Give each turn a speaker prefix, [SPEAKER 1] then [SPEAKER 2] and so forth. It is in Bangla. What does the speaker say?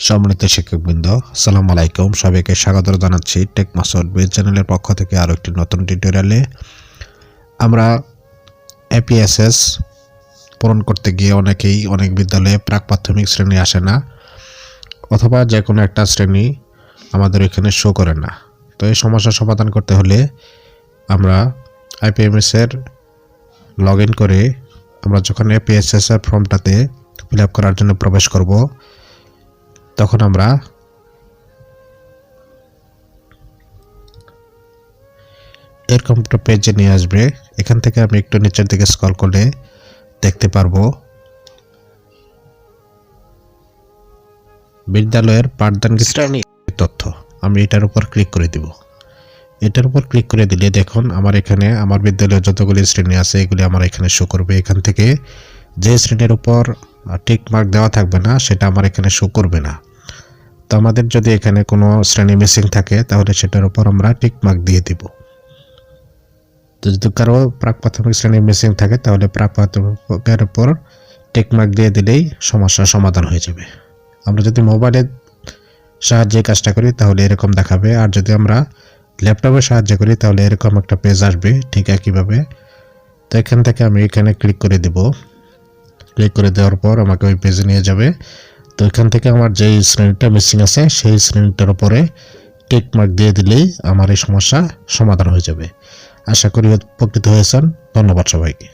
[SPEAKER 1] সম্মানিত শিক্ষকবৃন্দ, আসসালামু আলাইকুম। সবাইকে স্বাগত জানাচ্ছি টেক বেজ চ্যানেলের পক্ষ থেকে আরও একটি নতুন টিউটোরিয়ালে। আমরা এপিএসএস পূরণ করতে গিয়ে অনেকেই অনেক বিদ্যালয়ে প্রাক প্রাথমিক শ্রেণি আসে না, অথবা যে কোনো একটা শ্রেণি আমাদের এখানে শো করে না। তো এই সমস্যার সমাধান করতে হলে আমরা আইপিএমএস এর লগ ইন করে আমরা যখন এপিএসএস এর ফর্মটাতে ফিল আপ করার জন্য প্রবেশ করব তখন আমরা এরকম একটা পেজে নিয়ে আসবে। এখান থেকে আমি একটু নিচের দিকে স্ক্রল করলে দেখতে পারব। বিদ্যালয়ের পাঠদান শ্রেণি তথ্য। আমি এটার উপর ক্লিক করে দিব। এটার উপর ক্লিক করে দিলে দেখুন আমার এখানে আমার বিদ্যালয়ের যতগুলি শ্রেণি আছে এগুলি আমার এখানে শো করবে। এখান থেকে যে শ্রেণির উপর টিক মার্ক দেওয়া থাকবে না সেটা আমার এখানে শো করবে না। তো আমাদের যদি এখানে কোনো শ্রেণি মিসিং থাকে, তাহলে সেটার উপর আমরা টিক মার্ক দিয়ে দিব। তো যদি কারও প্রাক প্রাথমিক শ্রেণি মিসিং থাকে, তাহলে প্রাক প্রাথমিকের উপর টিক মার্ক দিয়ে দিলেই সমস্যার সমাধান হয়ে যাবে। আমরা যদি মোবাইলের সাহায্যে কাজটা করি, তাহলে এরকম দেখাবে। আর যদি আমরা ল্যাপটপের সাহায্য করি, তাহলে এরকম একটা পেজ আসবে, ঠিক একইভাবে। তো এখান থেকে আমি এখানে ক্লিক করে দেব। ক্লিক করে দেওয়ার পর আমাকে ওই পেজে নিয়ে যাবে। তো এখান থেকে আমার যে শ্রেণীটা মিসিং আছে, সেই শ্রেণীটার উপরে টেক মার্ক দিয়ে দিলেই আমার এই সমস্যা সমাধান হয়ে যাবে। আশা করি উপকৃত হয়েছেন। ধন্যবাদ সবাইকে।